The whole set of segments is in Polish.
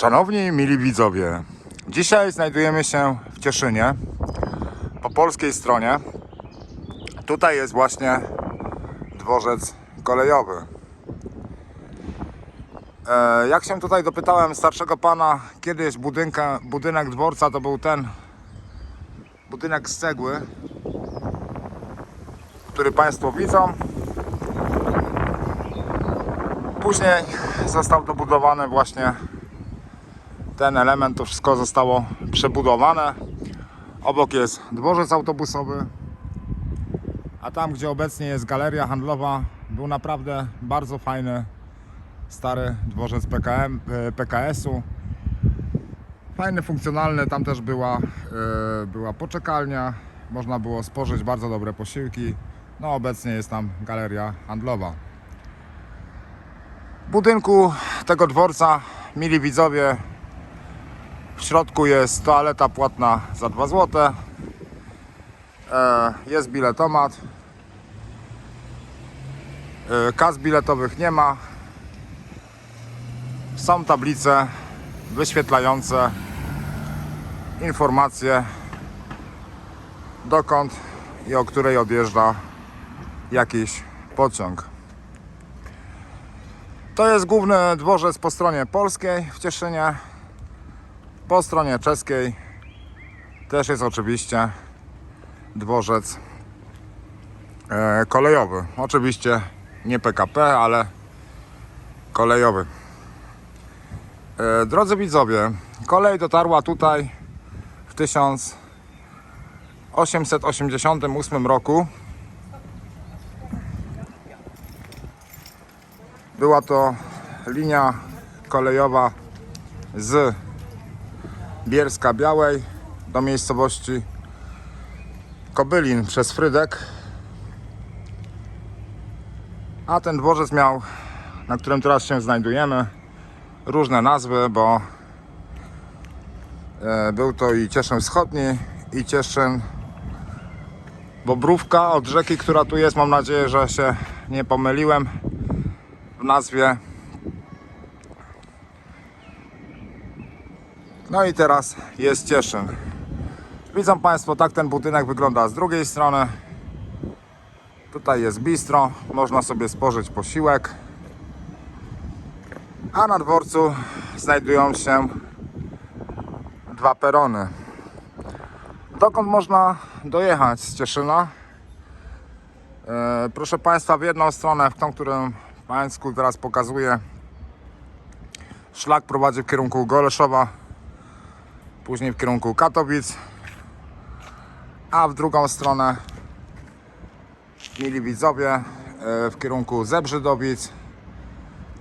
Szanowni mili widzowie, dzisiaj znajdujemy się w Cieszynie, po polskiej stronie. Tutaj jest właśnie dworzec kolejowy. E, jak się tutaj dopytałem starszego pana, kiedyś budynka, budynek dworca to był ten budynek z cegły, który Państwo widzą. Później został dobudowany właśnie ten element, to wszystko zostało przebudowane. Obok jest dworzec autobusowy, a tam, gdzie obecnie jest galeria handlowa, był naprawdę bardzo fajny stary dworzec PKM, e, PKS-u. Fajny, funkcjonalny, tam też była, e, była poczekalnia, można było spożyć bardzo dobre posiłki. No obecnie jest tam galeria handlowa. W budynku tego dworca, mili widzowie, w środku jest toaleta płatna za 2 zł. E, Jest biletomat. E, Kas biletowych nie ma. Są tablice wyświetlające informacje dokąd i o której odjeżdża jakiś pociąg. To jest główny dworzec po stronie polskiej w Cieszynie. Po stronie czeskiej też jest oczywiście dworzec e, kolejowy. Oczywiście nie PKP, ale kolejowy. E, drodzy widzowie, kolej dotarła tutaj w 1888 roku. Była to linia kolejowa z Bierska Białej do miejscowości Kobylin przez Frydek. A ten dworzec miał, na którym teraz się znajdujemy, różne nazwy, bo e, był to i Cieszyn Wschodni, i Cieszyn Bobrówka od rzeki, która tu jest. Mam nadzieję, że się nie pomyliłem w nazwie. No i teraz jest Cieszyn. Widzą Państwo, tak ten budynek wygląda z drugiej strony. Tutaj jest bistro, można sobie spożyć posiłek. A na dworcu znajdują się dwa perony. Dokąd można dojechać z Cieszyna? E, proszę Państwa, w jedną stronę, w tą, którą Państwu teraz pokazuję, szlak prowadzi w kierunku Goleszowa, później w kierunku Katowic, a w drugą stronę, mili widzowie, e, w kierunku Zebrzydowic,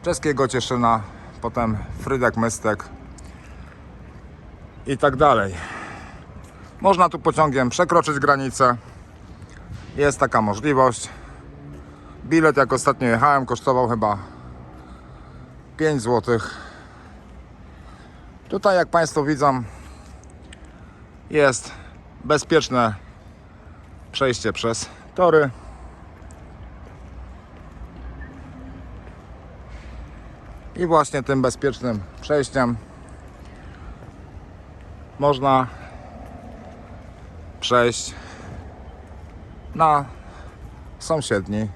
czeskiego Cieszyna, potem Frydek, Mystek i tak dalej. Można tu pociągiem przekroczyć granicę. Jest taka możliwość. Bilet, jak ostatnio jechałem, kosztował chyba 5 zł. Tutaj, jak Państwo widzą, jest bezpieczne przejście przez tory. I właśnie tym bezpiecznym przejściem można przejść na sąsiedni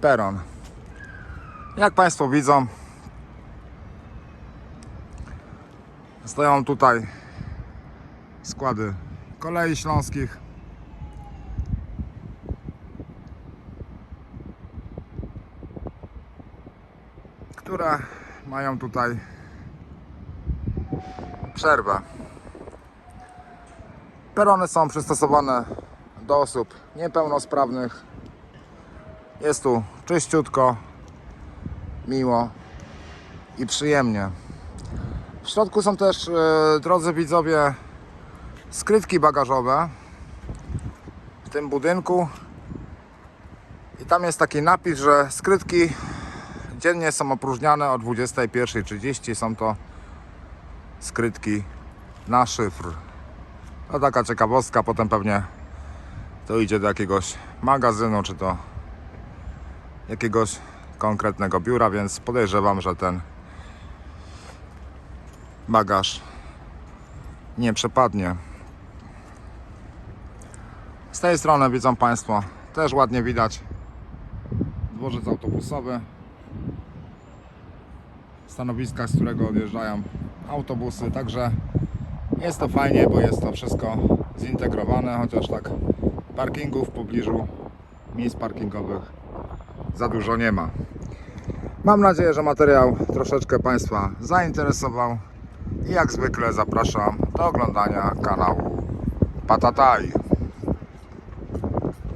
peron. Jak Państwo widzą, stoją tutaj składy kolei śląskich. które mają tutaj przerwę. Perony są przystosowane do osób niepełnosprawnych. Jest tu czyściutko, miło i przyjemnie. W środku są też, e, drodzy widzowie, skrytki bagażowe w tym budynku. I tam jest taki napis, że skrytki dziennie są opróżniane o 21.30. Są to skrytki na szyfr. To taka ciekawostka, potem pewnie to idzie do jakiegoś magazynu, czy to jakiegoś konkretnego biura, więc podejrzewam, że ten bagaż nie przepadnie. Z tej strony widzą Państwo też ładnie widać dworzec autobusowy stanowiska, z którego odjeżdżają autobusy, także jest to fajnie, bo jest to wszystko zintegrowane, chociaż tak parkingów w pobliżu miejsc parkingowych za dużo nie ma. Mam nadzieję, że materiał troszeczkę Państwa zainteresował i jak zwykle zapraszam do oglądania kanału Patataj.